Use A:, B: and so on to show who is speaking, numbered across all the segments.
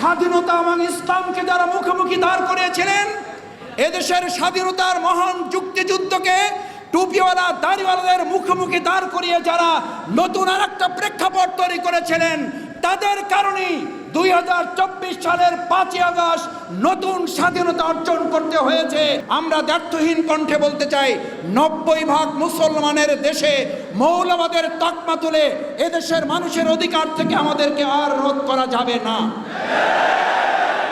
A: স্বাধীনতা এবং ইসলামকে যারা মুখোমুখি দাঁড় করিয়েছিলেন, এদেশের স্বাধীনতার মহান যুক্তিযুদ্ধকে টুপিওয়ালা, দাড়িওয়ালাদের মুখোমুখি দাঁড় করিয়ে যারা নতুন আর একটা প্রেক্ষাপট তৈরি করেছিলেন, তাদের কারণেই দুই হাজার চব্বিশ সালের পাঁচই আগস্ট নতুন স্বাধীনতা অর্জন করতে হয়েছে। আমরা দ্ব্যর্থহীন কণ্ঠে বলতে চাই, নব্বই ভাগ মুসলমানের দেশে মৌলবাদের তকমা তুলে এদেশের মানুষের অধিকার থেকে আমাদেরকে আর রোধ করা যাবে না।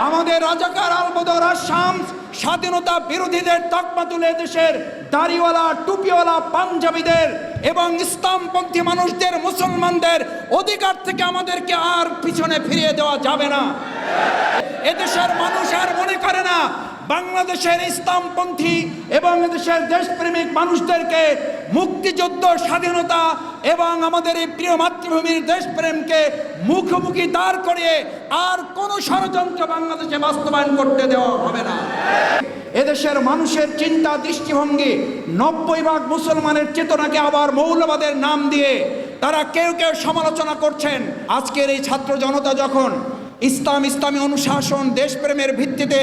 A: আমাদের রাজাকার আলবদর আসাম স্বাধীনতা বিরোধীদের তকমা তুলে দেশের দাড়িওয়ালা, টুপিওয়ালা পাঞ্জাবিদের এবং ইসলামপন্থী মানুষদের, মুসলমানদের অধিকার থেকে আমাদেরকে আর পিছনে ফিরিয়ে দেওয়া যাবে না। এদেশের মানুষ আর মনে করে না বাংলাদেশের ইসলামপন্থী এবং এদেশের দেশপ্রেমিক মানুষদেরকে মুক্তিযুদ্ধ, স্বাধীনতা এবং আমাদের এই প্রিয় মাতৃভূমির দেশপ্রেমকে মুখোমুখি দাঁড় করিয়ে আর কোনো ষড়যন্ত্র বাংলাদেশে বাস্তবায়ন করতে দেওয়া হবে না। এদেশের মানুষের চিন্তা, দৃষ্টিভঙ্গি নব্বই ভাগ মুসলমানের চেতনাকে আবার মৌলবাদের নাম দিয়ে তারা কেউ কেউ সমালোচনা করছেন। আজকের এই ছাত্র জনতা যখন ইসলাম, ইসলামী অনুশাসন, দেশপ্রেমের ভিত্তিতে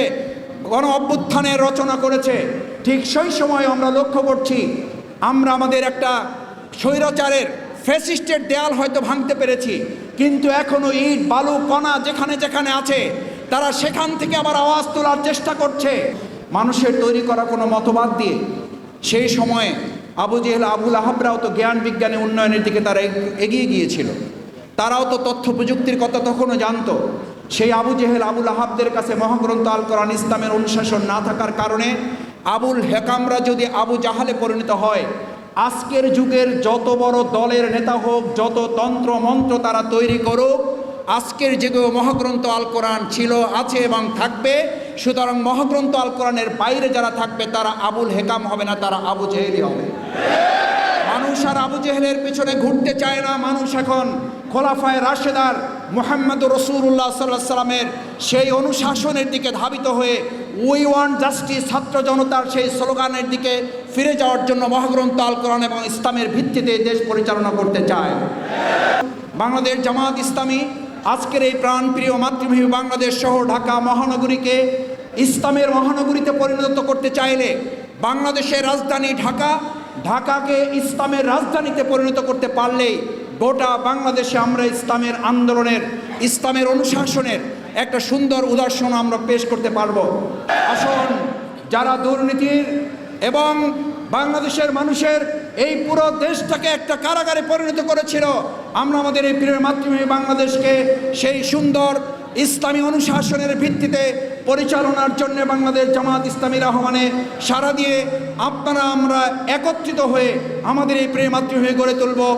A: গণ অভ্যুত্থানের রচনা করেছে। ঠিক সেই সময় আমরা লক্ষ্য করছি, আমরা আমাদের একটা স্বৈরাচারের, ফ্যাসিস্টের দেয়াল হয়তো ভাঙতে পেরেছি, কিন্তু এখনও ইট, বালু, কণা যেখানে যেখানে আছে, তারা সেখান থেকে আবার আওয়াজ তোলার চেষ্টা করছে। মানুষের তৈরি করা কোনো মতবাদ দিয়ে সেই সময়ে আবু জেহেল, আবুল আহাবরাও তো জ্ঞান, বিজ্ঞানী উন্নয়নের দিকে তারা এগিয়ে গিয়েছিল। তারাও তো তথ্য প্রযুক্তির কথা তখনও জানতো। সেই আবু জেহেল আবুল আহাবদের কাছে মহাগ্রন্থ আল কোরআন ইসলামের অনুশাসন না থাকার কারণে আবুল হেকামরা যদি আবু জাহালে পরিণত হয়, আজকের যুগের যত বড় দলের নেতা হোক, যত তন্ত্র মন্ত্র তারা তৈরি করুক, আজকের যুগে মহাগ্রন্থ আল কোরআন ছিল, আছে এবং থাকবে। সুতরাং মহাগ্রন্থ আল কোরআনের বাইরে যারা থাকবে, তারা আবুল হেকাম হবে না, তারা আবু জেহেলি হবে। মানুষ আবু জেহেলের পেছনে ঘুরতে চায় না মানুষ এখন। খোলাফায় রাশেদার মোহাম্মদ রসুল্লাহ সাল্লাহ সাল্লামের সেই অনুশাসনের দিকে ধাবিত হয়ে উই ওয়ান জাস্টিস ছাত্র জনতার সেই স্লোগানের দিকে ফিরে যাওয়ার জন্য মহাগ্রন্থ আল কোরআন এবং ইসলামের ভিত্তিতে দেশ পরিচালনা করতে চায়। বাংলাদেশ জামাত ইসলামী আজকের এই প্রাণপ্রিয় মাতৃভূমি বাংলাদেশ শহর ঢাকা মহানগরীকে ইসলামের মহানগরীতে পরিণত করতে চাইলে বাংলাদেশের রাজধানী ঢাকা ঢাকাকে ইসলামের রাজধানীতে পরিণত করতে পারলেই গোটা বাংলাদেশে আমরা ইসলামের আন্দোলনের, ইসলামের অনুশাসনের একটা সুন্দর উদাহরণ আমরা পেশ করতে পারব। আসুন, যারা দুর্নীতির এবং বাংলাদেশের মানুষের এই পুরো দেশটাকে একটা কারাগারে পরিণত করেছিল, আমরা আমাদের এই প্রিয় মাতৃভূমি বাংলাদেশকে সেই সুন্দর ইসলামী অনুশাসনের ভিত্তিতে পরিচালনার জন্য বাংলাদেশ জামাত ইসলামী রহমানে সারা দিয়ে আপনারা আমরা একত্রিত হয়ে আমাদের এই প্রেমাত্রী হয়ে গড়ে তুলব।